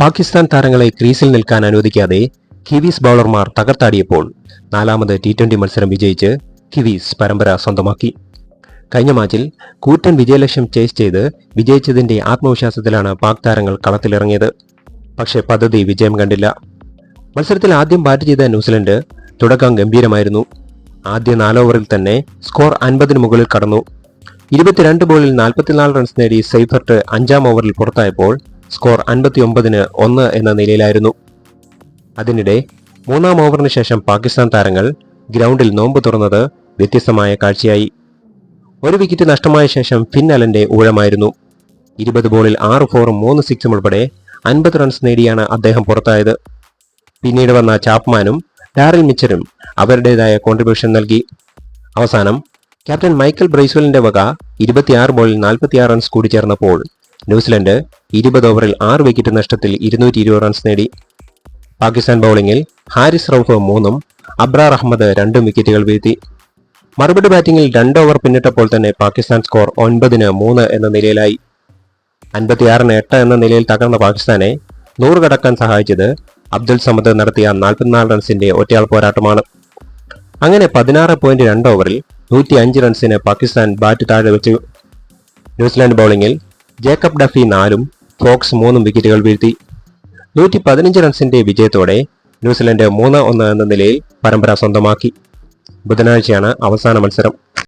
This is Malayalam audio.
പാകിസ്ഥാൻ താരങ്ങളെ ക്രീസിൽ നിൽക്കാൻ അനുവദിക്കാതെ കിവീസ് ബൗളർമാർ തകർത്താടിയപ്പോൾ നാലാമത് ടി ട്വന്റി മത്സരം വിജയിച്ച് കിവീസ് പരമ്പര സ്വന്തമാക്കി. കഴിഞ്ഞ മാച്ചിൽ കൂറ്റൻ വിജയലക്ഷ്യം ചേസ് ചെയ്ത് വിജയിച്ചതിന്റെ ആത്മവിശ്വാസത്തിലാണ് പാക് താരങ്ങൾ കളത്തിലിറങ്ങിയത്. പക്ഷേ പദ്ധതി വിജയം കണ്ടില്ല. മത്സരത്തിൽ ആദ്യം ബാറ്റ് ചെയ്ത ന്യൂസിലൻഡ് തുടക്കം ഗംഭീരമായിരുന്നു. ആദ്യ നാലോവറിൽ തന്നെ സ്കോർ അൻപതിന് മുകളിൽ കടന്നു. ഇരുപത്തിരണ്ട് ബോളിൽ നാൽപ്പത്തിനാല് റൺസ് നേടി സൈഫർട്ട് അഞ്ചാം ഓവറിൽ പുറത്തായപ്പോൾ സ്കോർ അൻപത്തിയൊമ്പതിന് ഒന്ന് എന്ന നിലയിലായിരുന്നു. അതിനിടെ മൂന്നാം ഓവറിന് ശേഷം പാകിസ്ഥാൻ താരങ്ങൾ ഗ്രൗണ്ടിൽ നോമ്പ് തുറന്നത് വ്യത്യസ്തമായ കാഴ്ചയായി. ഒരു വിക്കറ്റ് നഷ്ടമായ ശേഷം ഫിൻ അലന്റെ ഊഴമായിരുന്നു. ഇരുപത് ബോളിൽ ആറ് ഫോറും മൂന്ന് സിക്സും ഉൾപ്പെടെ അൻപത് റൺസ് നേടിയാണ് അദ്ദേഹം പുറത്തായത്. പിന്നീട് വന്ന ചാപ്മാനും ഡാറിൽ മിച്ചറും അവരുടേതായ കോൺട്രിബ്യൂഷൻ നൽകി. അവസാനം ക്യാപ്റ്റൻ മൈക്കൽ ബ്രൈസ്വലിന്റെ വക ഇരുപത്തിയാറ് ബോളിൽ നാൽപ്പത്തിയാറ് റൺസ് കൂടി ചേർന്നപ്പോൾ ന്യൂസിലൻഡ് ഇരുപത് ഓവറിൽ ആറ് വിക്കറ്റ് നഷ്ടത്തിൽ ഇരുന്നൂറ്റി ഇരുപത് റൺസ് നേടി. പാകിസ്ഥാൻ ബൗളിംഗിൽ ഹാരിസ് റൌഫ് മൂന്നും അബ്രാർ അഹമ്മദ് രണ്ടും വിക്കറ്റുകൾ വീഴ്ത്തി. മറുപടി ബാറ്റിംഗിൽ രണ്ട് ഓവർ പിന്നിട്ടപ്പോൾ തന്നെ പാകിസ്ഥാൻ സ്കോർ ഒൻപതിന് മൂന്ന് എന്ന നിലയിലായി. അൻപത്തിയാറിന് എട്ട് എന്ന നിലയിൽ തകർന്ന പാകിസ്ഥാനെ നൂറ് കടക്കാൻ സഹായിച്ചത് അബ്ദുൽ സമദ് നടത്തിയ നാൽപ്പത്തിനാല് റൺസിന്റെ ഒറ്റയാൾ പോരാട്ടമാണ്. അങ്ങനെ പതിനാറ് പോയിന്റ് രണ്ട് ഓവറിൽ നൂറ്റി അഞ്ച് റൺസിന് പാകിസ്ഥാൻ ബാറ്റ് താഴെ വെച്ചു. ന്യൂസിലാൻഡ് ബൗളിംഗിൽ ജേക്കബ് ഡഫി നാലും ഫോക്സ് മൂന്നും വിക്കറ്റുകൾ വീഴ്ത്തി. നൂറ്റി പതിനഞ്ച് റൺസിന്റെ വിജയത്തോടെ ന്യൂസിലൻഡ് മൂന്ന് ഒന്ന് എന്ന നിലയിൽ പരമ്പര സ്വന്തമാക്കി. ബുധനാഴ്ചയാണ് അവസാന മത്സരം.